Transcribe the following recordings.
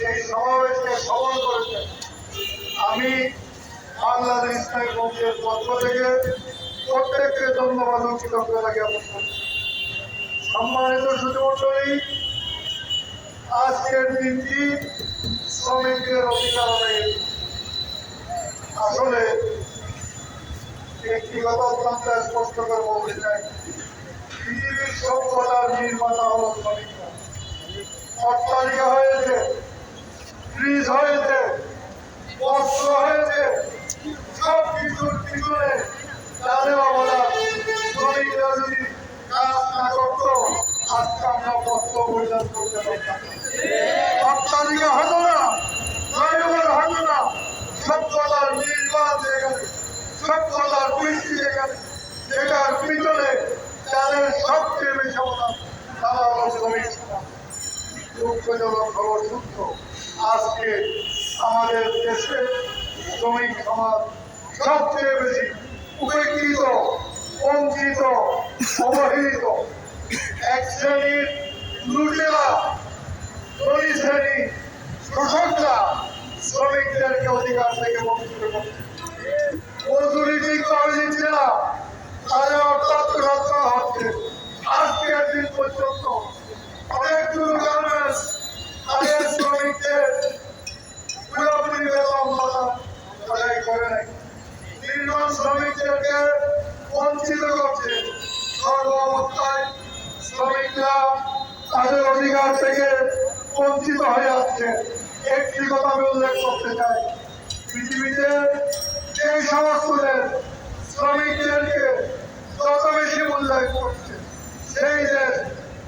এই সমাবেশকে সফল করেছেন আমি বাংলাদেশ ইসলামী মঞ্চের পক্ষ থেকে প্রত্যেককে ধন্যবাদ ও কৃতজ্ঞতা জ্ঞাপন করছি। সম্মানিত সুধীমণ্ডলী, আজকের দিনটি শ্রমিকদের অধিকার। আসলে একটি কথা অত্যন্ত স্পষ্ট করে বলতে পৃথিবীর সভ্যতার নির্মাতা হল শ্রমিকরা। অট্টালিকা হয়েছে। ব্রিজ হয়েছে বস্ত্র হয়েছে সব কিছুর পিছনে। তাদের অবদান শ্রমিকরা যদি কাজ না করতো, আজকে আমরা বস্ত্র পরিধান করতে পারতাম। না। অট্টালিকা হতো না সভ্যতার নির্মাণ যেখানে সভ্যতার বৃষ্টি যেখানে সেটার পিছনে তাদের সবচেয়ে বেশি অবদান। তারা শ্রমিক দুঃখজনক খবর সত্য আজকে আমাদের দেশে শ্রমিক সমাজ সবচেয়ে বেশি উপেক্ষিত বঞ্চিত, অবহেলিত। এক শ্রেণির লুটেরা, দুই শ্রেণি শোষকরা শ্রমিকদেরকে অধিকার থেকে বঞ্চিত করছে। মজুরি ঠিকভাবে দিচ্ছে না তাদের অর্থাৎ হচ্ছে। আজকের দিন পর্যন্ত শ্রমিকদেরকে বঞ্চিত করছে। সর্বাবস্থায় শ্রমিকরা তাদের অধিকার থেকে বঞ্চিত হয়ে যাচ্ছে। একটি কথা আমি উল্লেখ করতে চাই। পৃথিবীতে যে সমস্ত শ্রমিকদেরকে যত বেশি মূল্যায়ন করছে, সেই দেশ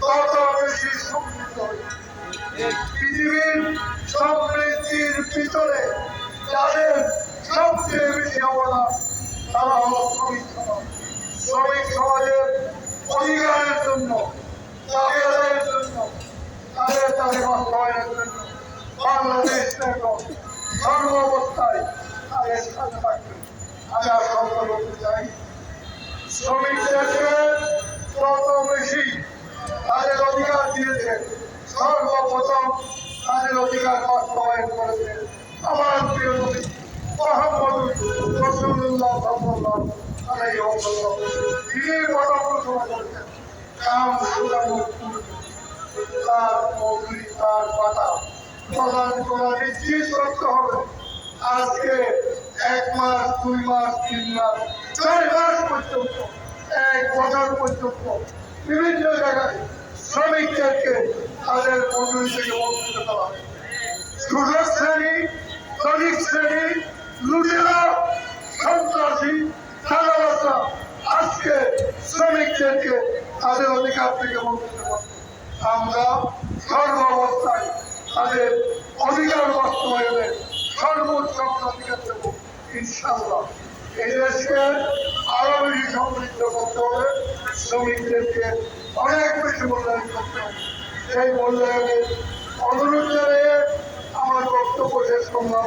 তত বেশি সমৃদ্ধ পৃথিবীর সমৃদ্ধির ভিতরে যাদের সবচেয়ে বেশি অবদান তারা হল শ্রমিক সমাজ শ্রমিক সমাজের অধিকারের জন্য দাবি জন্য, তাদের তাদের বাস্তবায়নের জন্য বাংলাদেশ সর্ব অবস্থায় তাদের সাথে থাকবে আমি আশঙ্কা করতে চাই শ্রমিকদেরকে যত বেশি তাদের অধিকার দিয়েছে, সর্বপ্রথম তাদের অধিকার বাস্তবায়ন করেছে আমার প্রিয় মোহাম্মদ রসুল্লাহ সাল্লাল্লাহু আলাইহি ওয়াসাল্লাম তিনি কথা ঘোষণা কাম সুদান তার মজুরি তার পাতা প্রদান করা নিশ্চিত করতে হবে আজকে এক মাস দুই মাস তিন মাস চার মাস পর্যন্ত এক বছর পর্যন্ত বিভিন্ন জায়গায় শ্রমিকদেরকে তাদের মজুরি থেকে বঞ্চিত করা হয় শ্রেণি শ্রমিক শ্রেণি লুটেরা সন্ত্রাসী চাঁদাবাসা আজকে শ্রমিকদেরকে তাদের অধিকার থেকে বঞ্চিত আমরা সর্ব তাদের অধিকার বাস্তবায়নে সর্বোচ্চ অগ্রাধিকার দেব ইনশাল্লাহ এই দেশকে আরও বেশি সমৃদ্ধ শ্রমিকদেরকে অনেক বেশি মূল্যায়ন করতে হবে। সেই মূল্যায়নের অনুরোধ জানিয়ে আমার বক্তব্য শেষ করলাম।